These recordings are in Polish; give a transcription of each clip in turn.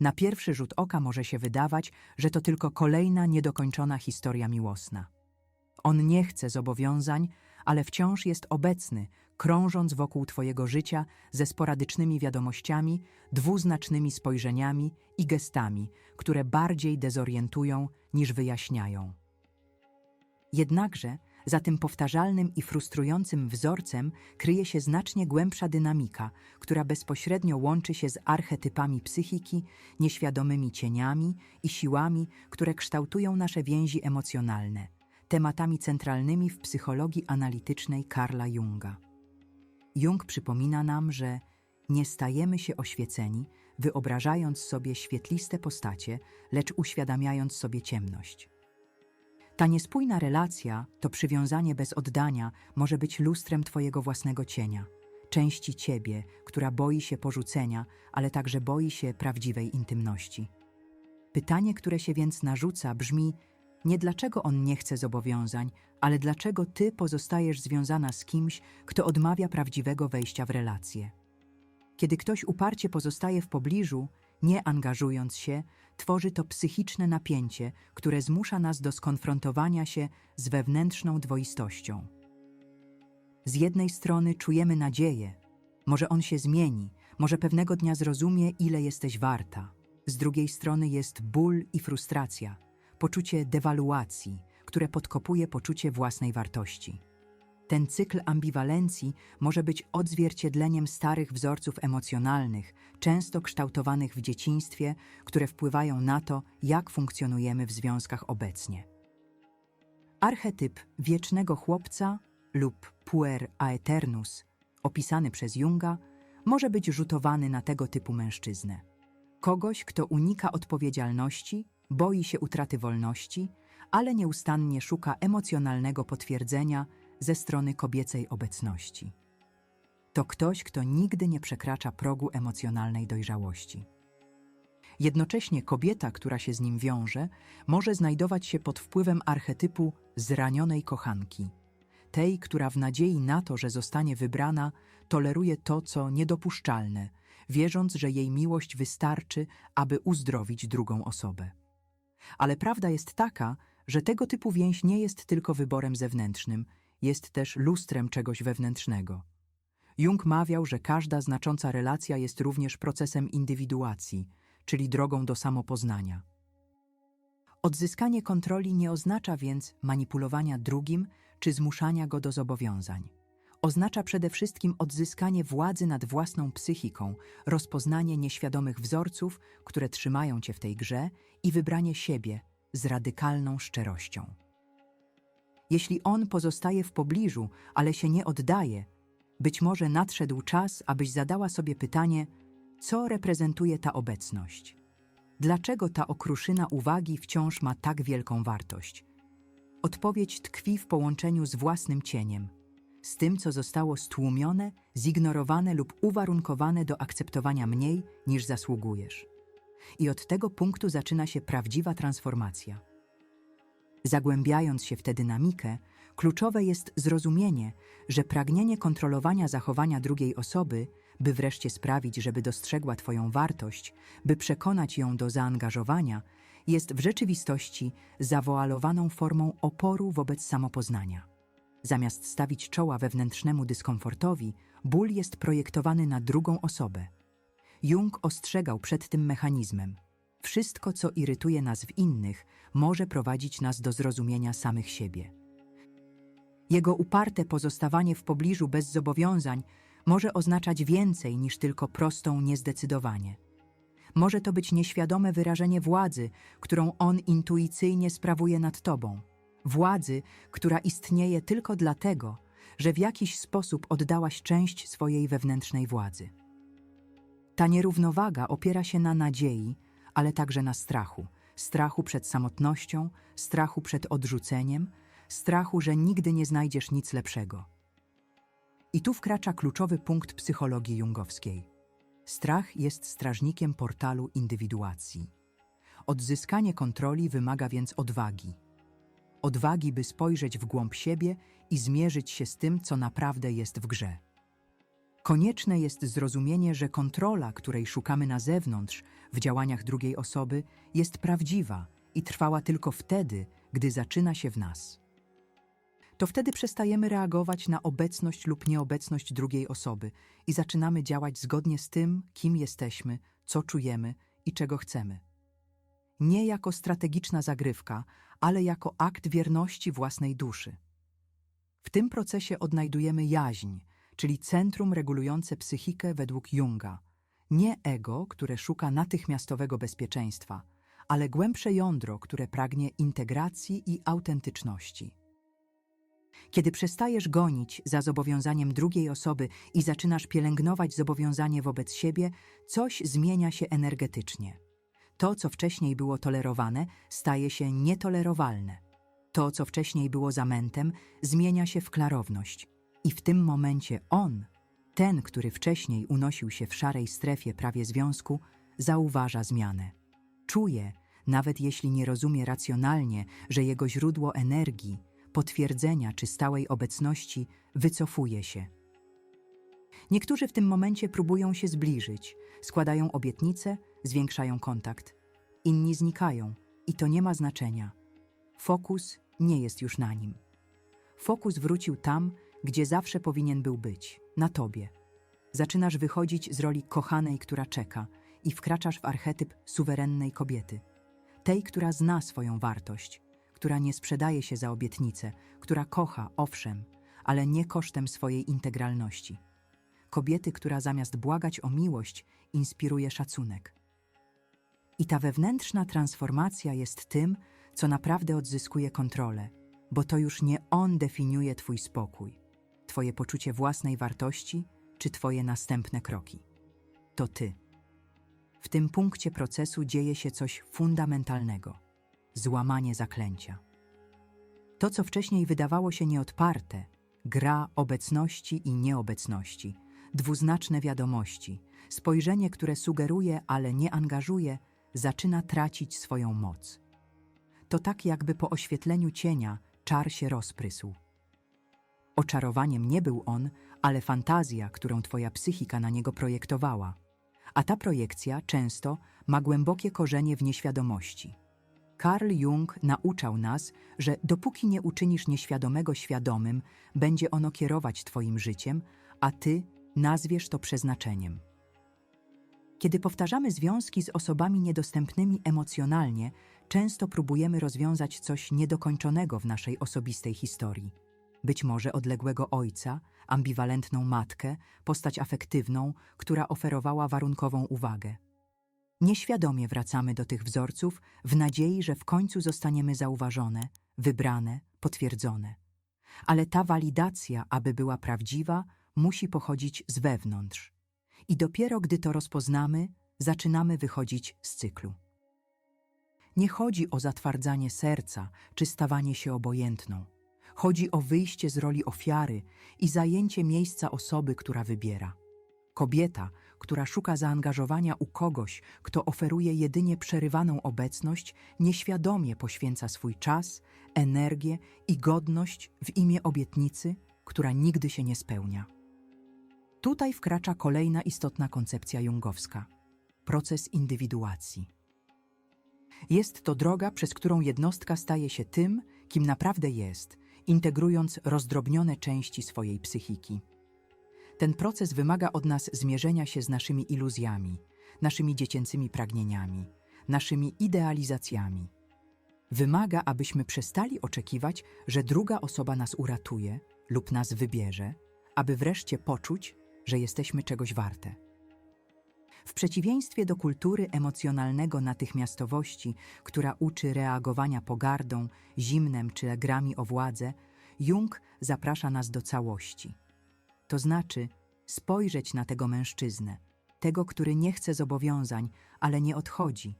Na pierwszy rzut oka może się wydawać, że to tylko kolejna niedokończona historia miłosna. On nie chce zobowiązań, ale wciąż jest obecny, krążąc wokół Twojego życia ze sporadycznymi wiadomościami, dwuznacznymi spojrzeniami i gestami, które bardziej dezorientują niż wyjaśniają. Jednakże za tym powtarzalnym i frustrującym wzorcem kryje się znacznie głębsza dynamika, która bezpośrednio łączy się z archetypami psychiki, nieświadomymi cieniami i siłami, które kształtują nasze więzi emocjonalne, tematami centralnymi w psychologii analitycznej Karla Junga. Jung przypomina nam, że nie stajemy się oświeceni, wyobrażając sobie świetliste postacie, lecz uświadamiając sobie ciemność. Ta niespójna relacja, to przywiązanie bez oddania, może być lustrem Twojego własnego cienia, części Ciebie, która boi się porzucenia, ale także boi się prawdziwej intymności. Pytanie, które się więc narzuca, brzmi nie dlaczego on nie chce zobowiązań, ale dlaczego Ty pozostajesz związana z kimś, kto odmawia prawdziwego wejścia w relacje. Kiedy ktoś uparcie pozostaje w pobliżu, nie angażując się, tworzy to psychiczne napięcie, które zmusza nas do skonfrontowania się z wewnętrzną dwoistością. Z jednej strony czujemy nadzieję, może on się zmieni, może pewnego dnia zrozumie, ile jesteś warta. Z drugiej strony jest ból i frustracja, poczucie dewaluacji, które podkopuje poczucie własnej wartości. Ten cykl ambiwalencji może być odzwierciedleniem starych wzorców emocjonalnych, często kształtowanych w dzieciństwie, które wpływają na to, jak funkcjonujemy w związkach obecnie. Archetyp wiecznego chłopca lub puer aeternus, opisany przez Junga, może być rzutowany na tego typu mężczyznę. Kogoś, kto unika odpowiedzialności, boi się utraty wolności, ale nieustannie szuka emocjonalnego potwierdzenia ze strony kobiecej obecności. To ktoś, kto nigdy nie przekracza progu emocjonalnej dojrzałości. Jednocześnie kobieta, która się z nim wiąże, może znajdować się pod wpływem archetypu zranionej kochanki, tej, która w nadziei na to, że zostanie wybrana, toleruje to, co niedopuszczalne, wierząc, że jej miłość wystarczy, aby uzdrowić drugą osobę. Ale prawda jest taka, że tego typu więź nie jest tylko wyborem zewnętrznym, jest też lustrem czegoś wewnętrznego. Jung mawiał, że każda znacząca relacja jest również procesem indywiduacji, czyli drogą do samopoznania. Odzyskanie kontroli nie oznacza więc manipulowania drugim czy zmuszania go do zobowiązań. Oznacza przede wszystkim odzyskanie władzy nad własną psychiką, rozpoznanie nieświadomych wzorców, które trzymają cię w tej grze i wybranie siebie z radykalną szczerością. Jeśli on pozostaje w pobliżu, ale się nie oddaje, być może nadszedł czas, abyś zadała sobie pytanie, co reprezentuje ta obecność? Dlaczego ta okruszyna uwagi wciąż ma tak wielką wartość? Odpowiedź tkwi w połączeniu z własnym cieniem, z tym, co zostało stłumione, zignorowane lub uwarunkowane do akceptowania mniej niż zasługujesz. I od tego punktu zaczyna się prawdziwa transformacja. Zagłębiając się w tę dynamikę, kluczowe jest zrozumienie, że pragnienie kontrolowania zachowania drugiej osoby, by wreszcie sprawić, żeby dostrzegła Twoją wartość, by przekonać ją do zaangażowania, jest w rzeczywistości zawoalowaną formą oporu wobec samopoznania. Zamiast stawić czoła wewnętrznemu dyskomfortowi, ból jest projektowany na drugą osobę. Jung ostrzegał przed tym mechanizmem – wszystko, co irytuje nas w innych, może prowadzić nas do zrozumienia samych siebie. Jego uparte pozostawanie w pobliżu bez zobowiązań może oznaczać więcej niż tylko prostą niezdecydowanie. Może to być nieświadome wyrażenie władzy, którą on intuicyjnie sprawuje nad tobą. Władzy, która istnieje tylko dlatego, że w jakiś sposób oddałaś część swojej wewnętrznej władzy. Ta nierównowaga opiera się na nadziei, ale także na strachu. Strachu przed samotnością, strachu przed odrzuceniem, strachu, że nigdy nie znajdziesz nic lepszego. I tu wkracza kluczowy punkt psychologii jungowskiej. Strach jest strażnikiem portalu indywiduacji. Odzyskanie kontroli wymaga więc odwagi. Odwagi, by spojrzeć w głąb siebie i zmierzyć się z tym, co naprawdę jest w grze. Konieczne jest zrozumienie, że kontrola, której szukamy na zewnątrz, w działaniach drugiej osoby, jest prawdziwa i trwała tylko wtedy, gdy zaczyna się w nas. To wtedy przestajemy reagować na obecność lub nieobecność drugiej osoby i zaczynamy działać zgodnie z tym, kim jesteśmy, co czujemy i czego chcemy. Nie jako strategiczna zagrywka, ale jako akt wierności własnej duszy. W tym procesie odnajdujemy jaźń, czyli centrum regulujące psychikę według Junga. Nie ego, które szuka natychmiastowego bezpieczeństwa, ale głębsze jądro, które pragnie integracji i autentyczności. Kiedy przestajesz gonić za zobowiązaniem drugiej osoby i zaczynasz pielęgnować zobowiązanie wobec siebie, coś zmienia się energetycznie. To, co wcześniej było tolerowane, staje się nietolerowalne. To, co wcześniej było zamętem, zmienia się w klarowność. I w tym momencie on, ten, który wcześniej unosił się w szarej strefie prawie związku, zauważa zmianę. Czuje, nawet jeśli nie rozumie racjonalnie, że jego źródło energii, potwierdzenia czy stałej obecności wycofuje się. Niektórzy w tym momencie próbują się zbliżyć, składają obietnice, zwiększają kontakt. Inni znikają i to nie ma znaczenia. Fokus nie jest już na nim. Fokus wrócił tam, gdzie zawsze powinien był być na tobie. Zaczynasz wychodzić z roli kochanej, która czeka, i wkraczasz w archetyp suwerennej kobiety. Tej, która zna swoją wartość, która nie sprzedaje się za obietnicę, która kocha, owszem, ale nie kosztem swojej integralności. Kobiety, która zamiast błagać o miłość, inspiruje szacunek. I ta wewnętrzna transformacja jest tym, co naprawdę odzyskuje kontrolę, bo to już nie on definiuje Twój spokój, Twoje poczucie własnej wartości czy Twoje następne kroki. To Ty. W tym punkcie procesu dzieje się coś fundamentalnego złamanie zaklęcia. To, co wcześniej wydawało się nieodparte, gra obecności i nieobecności, dwuznaczne wiadomości, spojrzenie, które sugeruje, ale nie angażuje, zaczyna tracić swoją moc. To tak, jakby po oświetleniu cienia czar się rozprysł. Oczarowaniem nie był on, ale fantazja, którą twoja psychika na niego projektowała. A ta projekcja często ma głębokie korzenie w nieświadomości. Carl Jung nauczał nas, że dopóki nie uczynisz nieświadomego świadomym, będzie ono kierować twoim życiem, a ty nazwiesz to przeznaczeniem. Kiedy powtarzamy związki z osobami niedostępnymi emocjonalnie, często próbujemy rozwiązać coś niedokończonego w naszej osobistej historii. Być może odległego ojca, ambiwalentną matkę, postać afektywną, która oferowała warunkową uwagę. Nieświadomie wracamy do tych wzorców w nadziei, że w końcu zostaniemy zauważone, wybrane, potwierdzone. Ale ta walidacja, aby była prawdziwa, musi pochodzić z wewnątrz. I dopiero gdy to rozpoznamy, zaczynamy wychodzić z cyklu. Nie chodzi o zatwardzanie serca czy stawanie się obojętną. Chodzi o wyjście z roli ofiary i zajęcie miejsca osoby, która wybiera. Kobieta, która szuka zaangażowania u kogoś, kto oferuje jedynie przerywaną obecność, nieświadomie poświęca swój czas, energię i godność w imię obietnicy, która nigdy się nie spełnia. Tutaj wkracza kolejna istotna koncepcja jungowska proces indywiduacji. Jest to droga, przez którą jednostka staje się tym, kim naprawdę jest, integrując rozdrobnione części swojej psychiki. Ten proces wymaga od nas zmierzenia się z naszymi iluzjami, naszymi dziecięcymi pragnieniami, naszymi idealizacjami. Wymaga, abyśmy przestali oczekiwać, że druga osoba nas uratuje lub nas wybierze, aby wreszcie poczuć, że jesteśmy czegoś warte. W przeciwieństwie do kultury emocjonalnego natychmiastowości, która uczy reagowania pogardą, zimnem czy grami o władzę, Jung zaprasza nas do całości. To znaczy spojrzeć na tego mężczyznę, tego, który nie chce zobowiązań, ale nie odchodzi.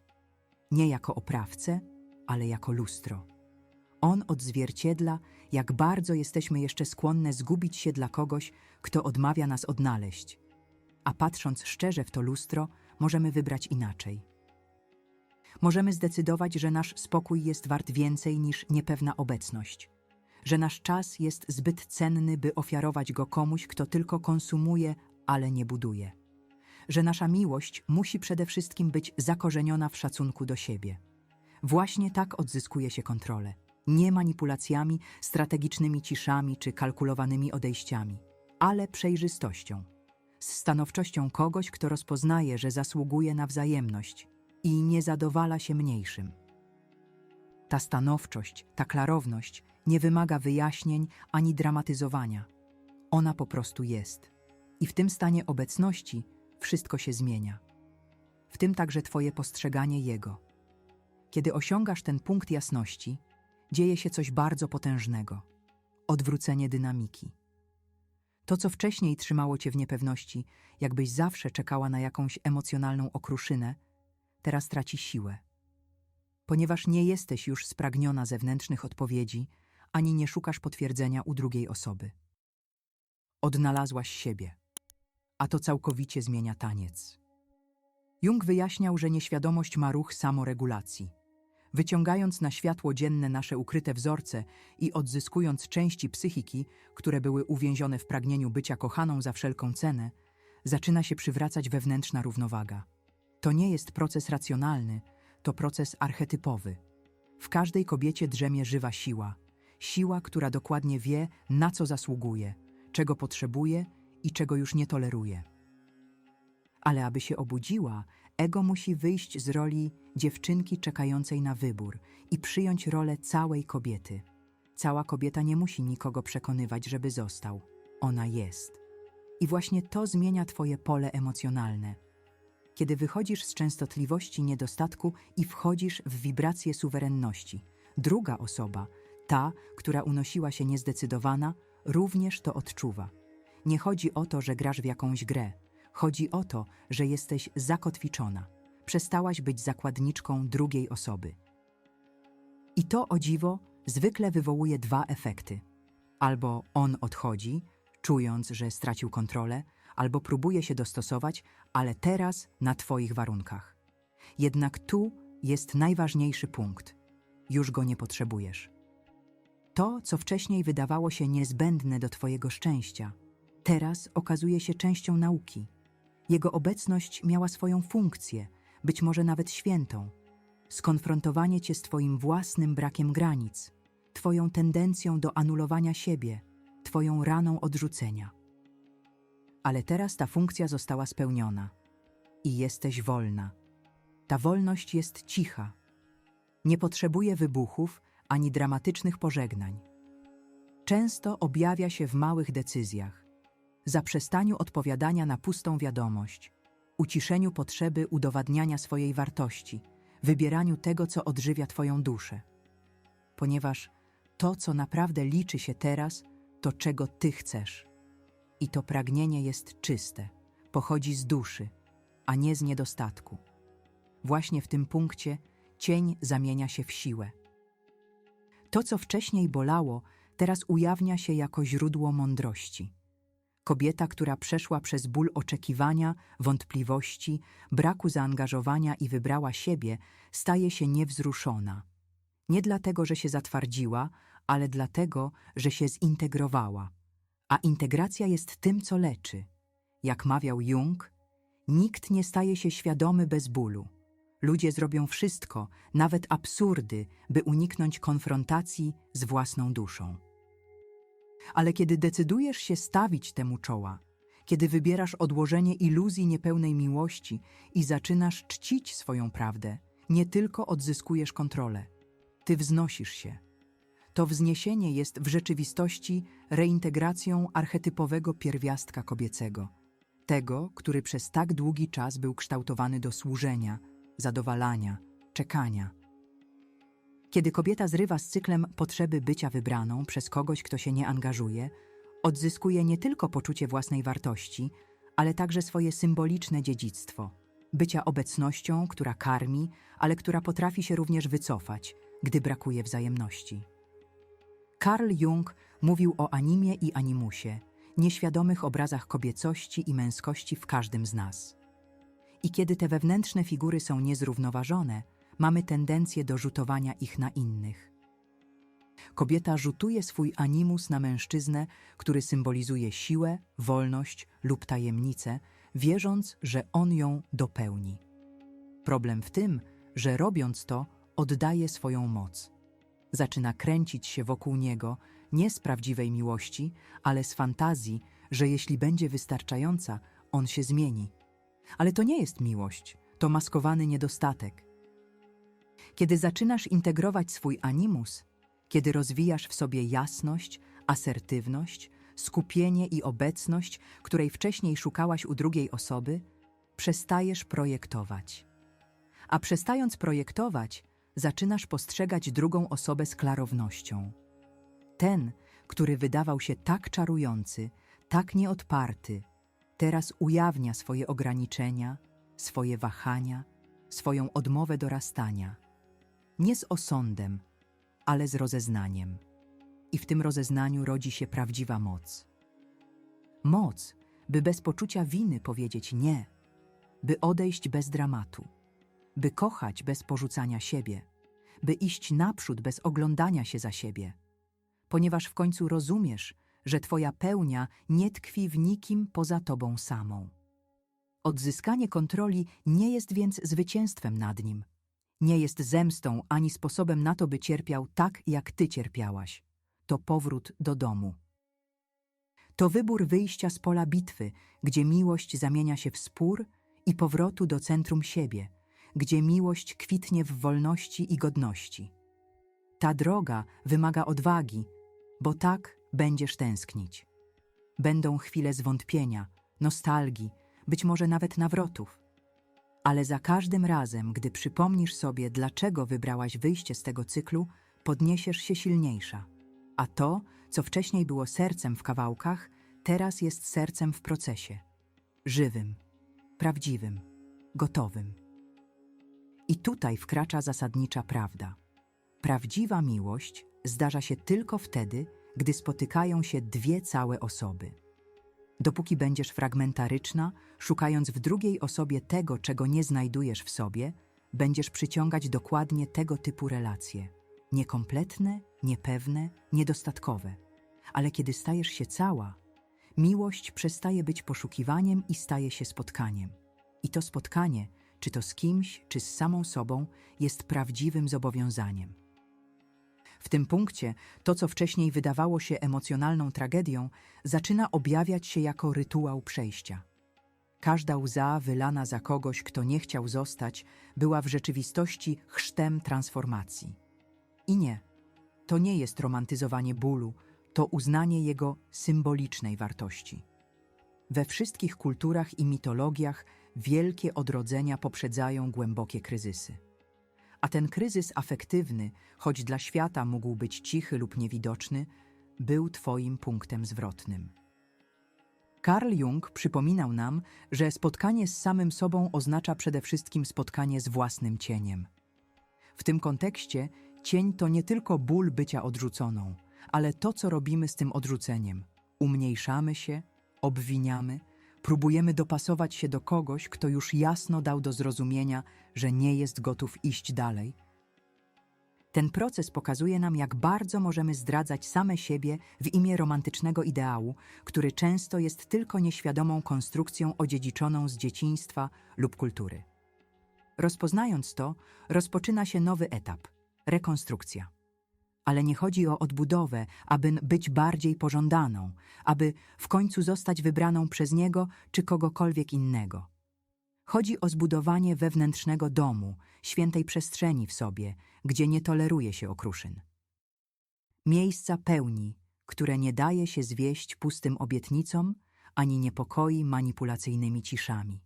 Nie jako oprawcę, ale jako lustro. On odzwierciedla, jak bardzo jesteśmy jeszcze skłonne zgubić się dla kogoś, kto odmawia nas odnaleźć. A patrząc szczerze w to lustro, możemy wybrać inaczej. Możemy zdecydować, że nasz spokój jest wart więcej niż niepewna obecność, że nasz czas jest zbyt cenny, by ofiarować go komuś, kto tylko konsumuje, ale nie buduje. Że nasza miłość musi przede wszystkim być zakorzeniona w szacunku do siebie. Właśnie tak odzyskuje się kontrolę. Nie manipulacjami, strategicznymi ciszami czy kalkulowanymi odejściami, ale przejrzystością. Z stanowczością kogoś, kto rozpoznaje, że zasługuje na wzajemność i nie zadowala się mniejszym. Ta stanowczość, ta klarowność nie wymaga wyjaśnień ani dramatyzowania. Ona po prostu jest. I w tym stanie obecności wszystko się zmienia. W tym także Twoje postrzeganie Jego. Kiedy osiągasz ten punkt jasności, dzieje się coś bardzo potężnego odwrócenie dynamiki. To, co wcześniej trzymało Cię w niepewności, jakbyś zawsze czekała na jakąś emocjonalną okruszynę, teraz traci siłę. Ponieważ nie jesteś już spragniona zewnętrznych odpowiedzi, ani nie szukasz potwierdzenia u drugiej osoby. Odnalazłaś siebie, a to całkowicie zmienia taniec. Jung wyjaśniał, że nieświadomość ma ruch samoregulacji. Wyciągając na światło dzienne nasze ukryte wzorce i odzyskując części psychiki, które były uwięzione w pragnieniu bycia kochaną za wszelką cenę, zaczyna się przywracać wewnętrzna równowaga. To nie jest proces racjonalny, to proces archetypowy. W każdej kobiecie drzemie żywa siła, siła, która dokładnie wie, na co zasługuje, czego potrzebuje i czego już nie toleruje. Ale aby się obudziła, ego musi wyjść z roli dziewczynki czekającej na wybór i przyjąć rolę całej kobiety. Cała kobieta nie musi nikogo przekonywać, żeby został. Ona jest. I właśnie to zmienia Twoje pole emocjonalne. Kiedy wychodzisz z częstotliwości niedostatku i wchodzisz w wibrację suwerenności, druga osoba, ta, która unosiła się niezdecydowana, również to odczuwa. Nie chodzi o to, że grasz w jakąś grę. Chodzi o to, że jesteś zakotwiczona. Przestałaś być zakładniczką drugiej osoby. I to, o dziwo, zwykle wywołuje dwa efekty. Albo on odchodzi, czując, że stracił kontrolę, albo próbuje się dostosować, ale teraz na Twoich warunkach. Jednak tu jest najważniejszy punkt. Już go nie potrzebujesz. To, co wcześniej wydawało się niezbędne do Twojego szczęścia, teraz okazuje się częścią nauki. Jego obecność miała swoją funkcję, być może nawet świętą. Skonfrontowanie Cię z Twoim własnym brakiem granic, Twoją tendencją do anulowania siebie, Twoją raną odrzucenia. Ale teraz ta funkcja została spełniona i jesteś wolna. Ta wolność jest cicha. Nie potrzebuje wybuchów ani dramatycznych pożegnań. Często objawia się w małych decyzjach, zaprzestaniu odpowiadania na pustą wiadomość, uciszeniu potrzeby udowadniania swojej wartości, wybieraniu tego, co odżywia Twoją duszę. Ponieważ to, co naprawdę liczy się teraz, to czego Ty chcesz. I to pragnienie jest czyste, pochodzi z duszy, a nie z niedostatku. Właśnie w tym punkcie cień zamienia się w siłę. To, co wcześniej bolało, teraz ujawnia się jako źródło mądrości. Kobieta, która przeszła przez ból oczekiwania, wątpliwości, braku zaangażowania i wybrała siebie, staje się niewzruszona. Nie dlatego, że się zatwardziła, ale dlatego, że się zintegrowała. A integracja jest tym, co leczy. Jak mawiał Jung, nikt nie staje się świadomy bez bólu. Ludzie zrobią wszystko, nawet absurdy, by uniknąć konfrontacji z własną duszą. Ale kiedy decydujesz się stawić temu czoła, kiedy wybierasz odłożenie iluzji niepełnej miłości i zaczynasz czcić swoją prawdę, nie tylko odzyskujesz kontrolę, ty wznosisz się. To wzniesienie jest w rzeczywistości reintegracją archetypowego pierwiastka kobiecego, tego, który przez tak długi czas był kształtowany do służenia, zadowalania, czekania. Kiedy kobieta zrywa z cyklem potrzeby bycia wybraną przez kogoś, kto się nie angażuje, odzyskuje nie tylko poczucie własnej wartości, ale także swoje symboliczne dziedzictwo bycia obecnością, która karmi, ale która potrafi się również wycofać, gdy brakuje wzajemności. Carl Jung mówił o animie i animusie, nieświadomych obrazach kobiecości i męskości w każdym z nas. I kiedy te wewnętrzne figury są niezrównoważone, mamy tendencję do rzutowania ich na innych. Kobieta rzutuje swój animus na mężczyznę, który symbolizuje siłę, wolność lub tajemnicę, wierząc, że on ją dopełni. Problem w tym, że robiąc to, oddaje swoją moc. Zaczyna kręcić się wokół niego nie z prawdziwej miłości, ale z fantazji, że jeśli będzie wystarczająca, on się zmieni. Ale to nie jest miłość, to maskowany niedostatek. Kiedy zaczynasz integrować swój animus, kiedy rozwijasz w sobie jasność, asertywność, skupienie i obecność, której wcześniej szukałaś u drugiej osoby, przestajesz projektować. A przestając projektować, zaczynasz postrzegać drugą osobę z klarownością. Ten, który wydawał się tak czarujący, tak nieodparty, teraz ujawnia swoje ograniczenia, swoje wahania, swoją odmowę dorastania. Nie z osądem, ale z rozeznaniem. I w tym rozeznaniu rodzi się prawdziwa moc. Moc, by bez poczucia winy powiedzieć nie, by odejść bez dramatu, by kochać bez porzucania siebie, by iść naprzód bez oglądania się za siebie, ponieważ w końcu rozumiesz, że Twoja pełnia nie tkwi w nikim poza Tobą samą. Odzyskanie kontroli nie jest więc zwycięstwem nad nim. Nie jest zemstą ani sposobem na to, by cierpiał tak, jak Ty cierpiałaś. To powrót do domu. To wybór wyjścia z pola bitwy, gdzie miłość zamienia się w spór i powrotu do centrum siebie, gdzie miłość kwitnie w wolności i godności. Ta droga wymaga odwagi, bo tak będziesz tęsknić. Będą chwile zwątpienia, nostalgii, być może nawet nawrotów. Ale za każdym razem, gdy przypomnisz sobie, dlaczego wybrałaś wyjście z tego cyklu, podniesiesz się silniejsza. A to, co wcześniej było sercem w kawałkach, teraz jest sercem w procesie. Żywym, prawdziwym, gotowym. I tutaj wkracza zasadnicza prawda. Prawdziwa miłość zdarza się tylko wtedy, gdy spotykają się dwie całe osoby. Dopóki będziesz fragmentaryczna, szukając w drugiej osobie tego, czego nie znajdujesz w sobie, będziesz przyciągać dokładnie tego typu relacje. Niekompletne, niepewne, niedostatkowe. Ale kiedy stajesz się cała, miłość przestaje być poszukiwaniem i staje się spotkaniem. I to spotkanie, czy to z kimś, czy z samą sobą, jest prawdziwym zobowiązaniem. W tym punkcie to, co wcześniej wydawało się emocjonalną tragedią, zaczyna objawiać się jako rytuał przejścia. Każda łza wylana za kogoś, kto nie chciał zostać, była w rzeczywistości chrztem transformacji. I nie, to nie jest romantyzowanie bólu, to uznanie jego symbolicznej wartości. We wszystkich kulturach i mitologiach wielkie odrodzenia poprzedzają głębokie kryzysy. A ten kryzys afektywny, choć dla świata mógł być cichy lub niewidoczny, był Twoim punktem zwrotnym. Carl Jung przypominał nam, że spotkanie z samym sobą oznacza przede wszystkim spotkanie z własnym cieniem. W tym kontekście cień to nie tylko ból bycia odrzuconą, ale to, co robimy z tym odrzuceniem. Umniejszamy się, obwiniamy, próbujemy dopasować się do kogoś, kto już jasno dał do zrozumienia, że nie jest gotów iść dalej. Ten proces pokazuje nam, jak bardzo możemy zdradzać same siebie w imię romantycznego ideału, który często jest tylko nieświadomą konstrukcją odziedziczoną z dzieciństwa lub kultury. Rozpoznając to, rozpoczyna się nowy etap rekonstrukcja. Ale nie chodzi o odbudowę, aby być bardziej pożądaną, aby w końcu zostać wybraną przez niego czy kogokolwiek innego. Chodzi o zbudowanie wewnętrznego domu, świętej przestrzeni w sobie, gdzie nie toleruje się okruszyn. Miejsca pełni, które nie daje się zwieść pustym obietnicom, ani niepokoi manipulacyjnymi ciszami.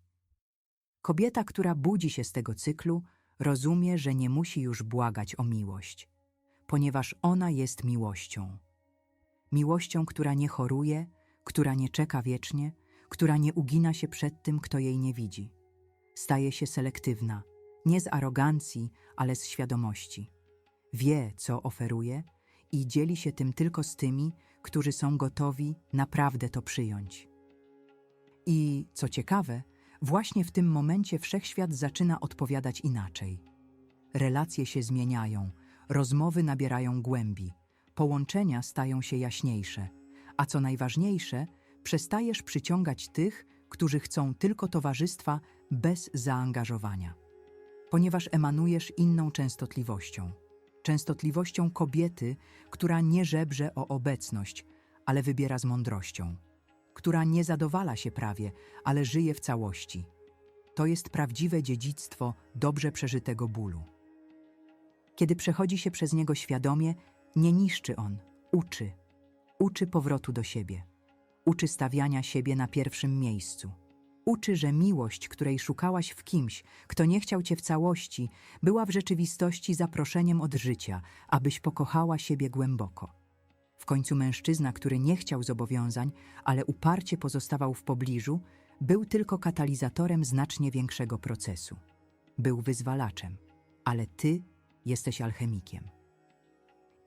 Kobieta, która budzi się z tego cyklu, rozumie, że nie musi już błagać o miłość, ponieważ ona jest miłością. Miłością, która nie choruje, która nie czeka wiecznie, która nie ugina się przed tym, kto jej nie widzi. Staje się selektywna, nie z arogancji, ale z świadomości. Wie, co oferuje i dzieli się tym tylko z tymi, którzy są gotowi naprawdę to przyjąć. I, co ciekawe, właśnie w tym momencie wszechświat zaczyna odpowiadać inaczej. Relacje się zmieniają, rozmowy nabierają głębi, połączenia stają się jaśniejsze, a co najważniejsze, przestajesz przyciągać tych, którzy chcą tylko towarzystwa bez zaangażowania. Ponieważ emanujesz inną częstotliwością. Częstotliwością kobiety, która nie żebrze o obecność, ale wybiera z mądrością. Która nie zadowala się prawie, ale żyje w całości. To jest prawdziwe dziedzictwo dobrze przeżytego bólu. Kiedy przechodzi się przez niego świadomie, nie niszczy on, uczy. Uczy powrotu do siebie. Uczy stawiania siebie na pierwszym miejscu. Uczy, że miłość, której szukałaś w kimś, kto nie chciał cię w całości, była w rzeczywistości zaproszeniem od życia, abyś pokochała siebie głęboko. W końcu mężczyzna, który nie chciał zobowiązań, ale uparcie pozostawał w pobliżu, był tylko katalizatorem znacznie większego procesu. Był wyzwalaczem, ale ty jesteś alchemikiem.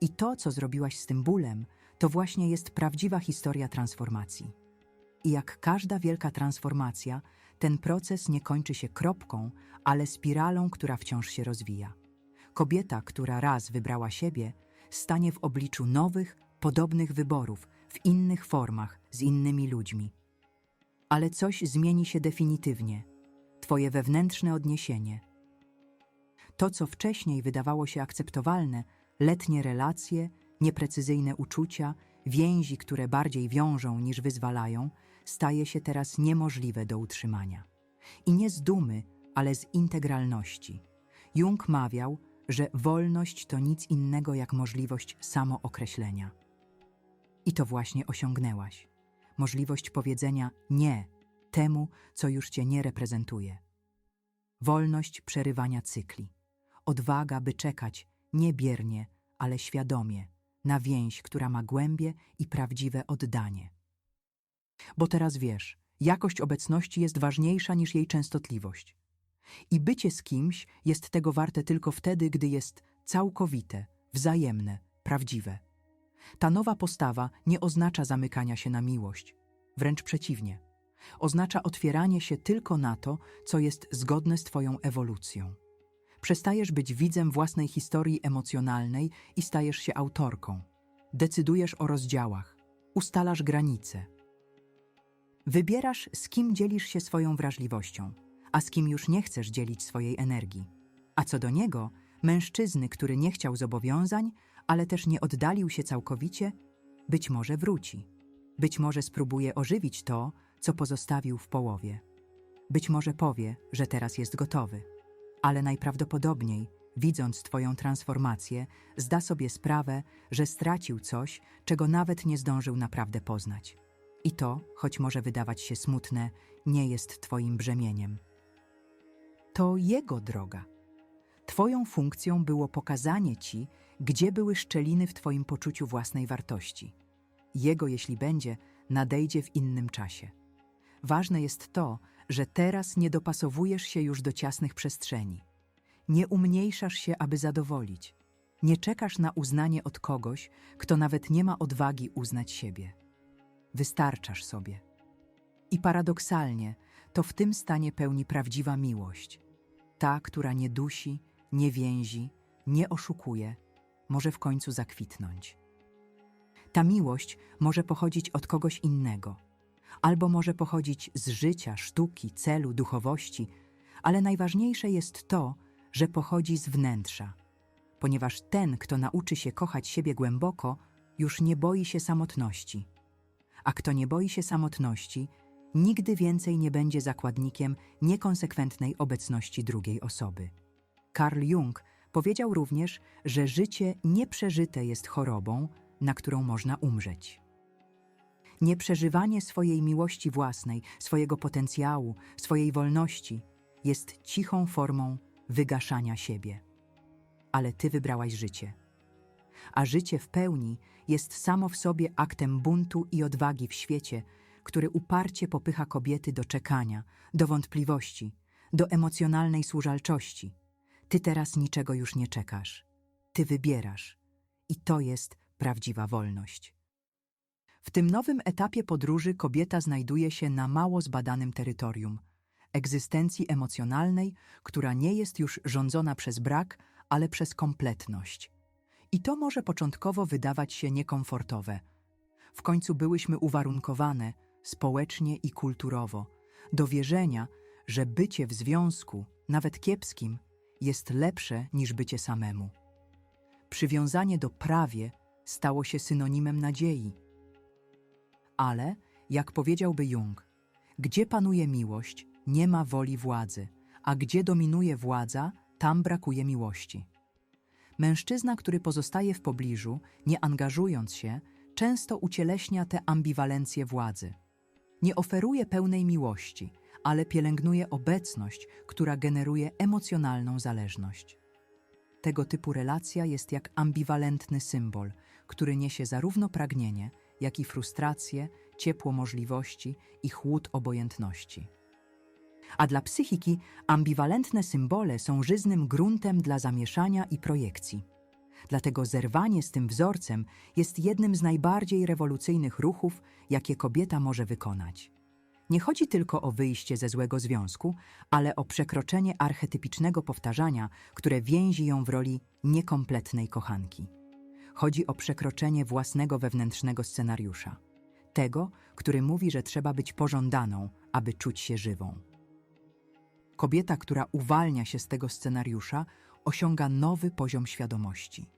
I to, co zrobiłaś z tym bólem, to właśnie jest prawdziwa historia transformacji. I jak każda wielka transformacja, ten proces nie kończy się kropką, ale spiralą, która wciąż się rozwija. Kobieta, która raz wybrała siebie, stanie w obliczu nowych, podobnych wyborów, w innych formach, z innymi ludźmi. Ale coś zmieni się definitywnie. Twoje wewnętrzne odniesienie. To, co wcześniej wydawało się akceptowalne, letnie relacje, nieprecyzyjne uczucia, więzi, które bardziej wiążą niż wyzwalają, staje się teraz niemożliwe do utrzymania. I nie z dumy, ale z integralności. Jung mawiał, że wolność to nic innego jak możliwość samookreślenia. I to właśnie osiągnęłaś. Możliwość powiedzenia nie temu, co już cię nie reprezentuje. Wolność przerywania cykli. Odwaga, by czekać nie biernie, ale świadomie na więź, która ma głębie i prawdziwe oddanie. Bo teraz wiesz, jakość obecności jest ważniejsza niż jej częstotliwość. I bycie z kimś jest tego warte tylko wtedy, gdy jest całkowite, wzajemne, prawdziwe. Ta nowa postawa nie oznacza zamykania się na miłość, wręcz przeciwnie. Oznacza otwieranie się tylko na to, co jest zgodne z Twoją ewolucją. Przestajesz być widzem własnej historii emocjonalnej i stajesz się autorką. Decydujesz o rozdziałach, ustalasz granice. Wybierasz, z kim dzielisz się swoją wrażliwością, a z kim już nie chcesz dzielić swojej energii. A co do niego, mężczyzny, który nie chciał zobowiązań, ale też nie oddalił się całkowicie, być może wróci. Być może spróbuje ożywić to, co pozostawił w połowie. Być może powie, że teraz jest gotowy ale najprawdopodobniej, widząc Twoją transformację, zda sobie sprawę, że stracił coś, czego nawet nie zdążył naprawdę poznać. I to, choć może wydawać się smutne, nie jest Twoim brzemieniem. To Jego droga. Twoją funkcją było pokazanie Ci, gdzie były szczeliny w Twoim poczuciu własnej wartości. Jego, jeśli będzie, nadejdzie w innym czasie. Ważne jest to, że teraz nie dopasowujesz się już do ciasnych przestrzeni. Nie umniejszasz się, aby zadowolić. Nie czekasz na uznanie od kogoś, kto nawet nie ma odwagi uznać siebie. Wystarczasz sobie. I paradoksalnie, to w tym stanie pełni prawdziwa miłość. Ta, która nie dusi, nie więzi, nie oszukuje, może w końcu zakwitnąć. Ta miłość może pochodzić od kogoś innego – albo może pochodzić z życia, sztuki, celu, duchowości, ale najważniejsze jest to, że pochodzi z wnętrza, ponieważ ten, kto nauczy się kochać siebie głęboko, już nie boi się samotności. A kto nie boi się samotności, nigdy więcej nie będzie zakładnikiem niekonsekwentnej obecności drugiej osoby. Carl Jung powiedział również, że życie nieprzeżyte jest chorobą, na którą można umrzeć. Nieprzeżywanie swojej miłości własnej, swojego potencjału, swojej wolności jest cichą formą wygaszania siebie. Ale ty wybrałaś życie. A życie w pełni jest samo w sobie aktem buntu i odwagi w świecie, który uparcie popycha kobiety do czekania, do wątpliwości, do emocjonalnej służalczości. Ty teraz niczego już nie czekasz. Ty wybierasz. I to jest prawdziwa wolność. W tym nowym etapie podróży kobieta znajduje się na mało zbadanym terytorium egzystencji emocjonalnej, która nie jest już rządzona przez brak, ale przez kompletność. I to może początkowo wydawać się niekomfortowe. W końcu byłyśmy uwarunkowane społecznie i kulturowo do wierzenia, że bycie w związku, nawet kiepskim, jest lepsze niż bycie samemu. Przywiązanie do prawie stało się synonimem nadziei. Ale, jak powiedziałby Jung, gdzie panuje miłość, nie ma woli władzy, a gdzie dominuje władza, tam brakuje miłości. Mężczyzna, który pozostaje w pobliżu, nie angażując się, często ucieleśnia tę ambiwalencję władzy. Nie oferuje pełnej miłości, ale pielęgnuje obecność, która generuje emocjonalną zależność. Tego typu relacja jest jak ambiwalentny symbol, który niesie zarówno pragnienie, jak i frustrację, ciepło możliwości i chłód obojętności. A dla psychiki ambiwalentne symbole są żyznym gruntem dla zamieszania i projekcji. Dlatego zerwanie z tym wzorcem jest jednym z najbardziej rewolucyjnych ruchów, jakie kobieta może wykonać. Nie chodzi tylko o wyjście ze złego związku, ale o przekroczenie archetypicznego powtarzania, które więzi ją w roli niekompletnej kochanki. Chodzi o przekroczenie własnego wewnętrznego scenariusza. Tego, który mówi, że trzeba być pożądaną, aby czuć się żywą. Kobieta, która uwalnia się z tego scenariusza, osiąga nowy poziom świadomości.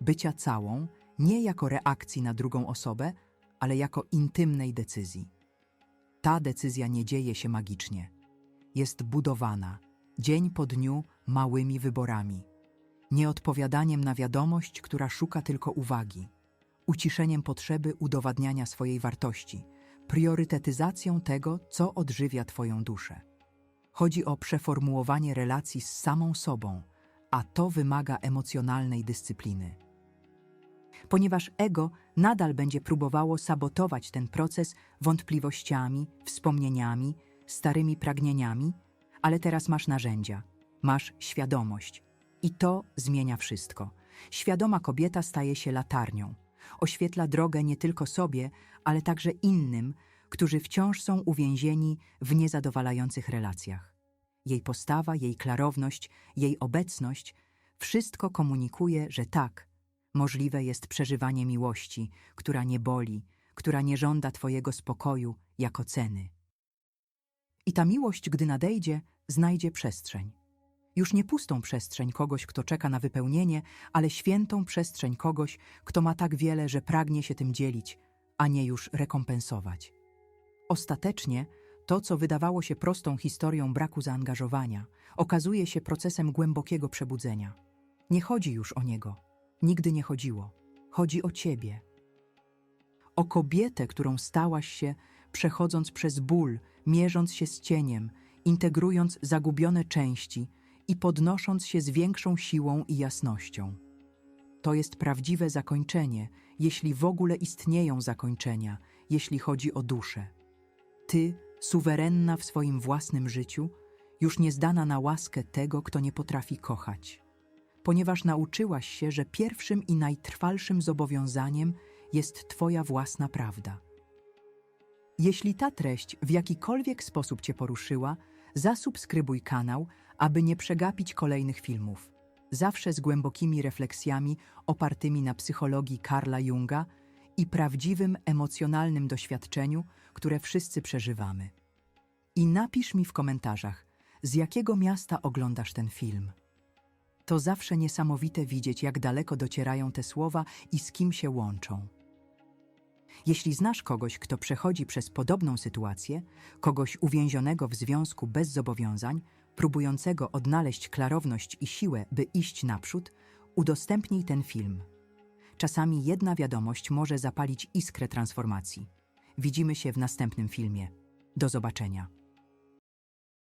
Bycia całą nie jako reakcji na drugą osobę, ale jako intymnej decyzji. Ta decyzja nie dzieje się magicznie. Jest budowana dzień po dniu małymi wyborami. Nieodpowiadaniem na wiadomość, która szuka tylko uwagi. Uciszeniem potrzeby udowadniania swojej wartości. Priorytetyzacją tego, co odżywia Twoją duszę. Chodzi o przeformułowanie relacji z samą sobą, a to wymaga emocjonalnej dyscypliny. Ponieważ ego nadal będzie próbowało sabotować ten proces wątpliwościami, wspomnieniami, starymi pragnieniami, ale teraz masz narzędzia, masz świadomość. I to zmienia wszystko. Świadoma kobieta staje się latarnią. Oświetla drogę nie tylko sobie, ale także innym, którzy wciąż są uwięzieni w niezadowalających relacjach. Jej postawa, jej klarowność, jej obecność wszystko komunikuje, że tak, możliwe jest przeżywanie miłości, która nie boli, która nie żąda Twojego spokoju jako ceny. I ta miłość, gdy nadejdzie, znajdzie przestrzeń. Już nie pustą przestrzeń kogoś, kto czeka na wypełnienie, ale świętą przestrzeń kogoś, kto ma tak wiele, że pragnie się tym dzielić, a nie już rekompensować. Ostatecznie to, co wydawało się prostą historią braku zaangażowania, okazuje się procesem głębokiego przebudzenia. Nie chodzi już o niego. Nigdy nie chodziło. Chodzi o ciebie. O kobietę, którą stałaś się, przechodząc przez ból, mierząc się z cieniem, integrując zagubione części i podnosząc się z większą siłą i jasnością. To jest prawdziwe zakończenie, jeśli w ogóle istnieją zakończenia, jeśli chodzi o duszę. Ty, suwerenna w swoim własnym życiu, już nie zdana na łaskę tego, kto nie potrafi kochać, ponieważ nauczyłaś się, że pierwszym i najtrwalszym zobowiązaniem jest Twoja własna prawda. Jeśli ta treść w jakikolwiek sposób Cię poruszyła, zasubskrybuj kanał, aby nie przegapić kolejnych filmów. Zawsze z głębokimi refleksjami opartymi na psychologii Karla Junga i prawdziwym emocjonalnym doświadczeniu, które wszyscy przeżywamy. I napisz mi w komentarzach, z jakiego miasta oglądasz ten film. To zawsze niesamowite widzieć, jak daleko docierają te słowa i z kim się łączą. Jeśli znasz kogoś, kto przechodzi przez podobną sytuację, kogoś uwięzionego w związku bez zobowiązań, próbującego odnaleźć klarowność i siłę, by iść naprzód, udostępnij ten film. Czasami jedna wiadomość może zapalić iskrę transformacji. Widzimy się w następnym filmie. Do zobaczenia.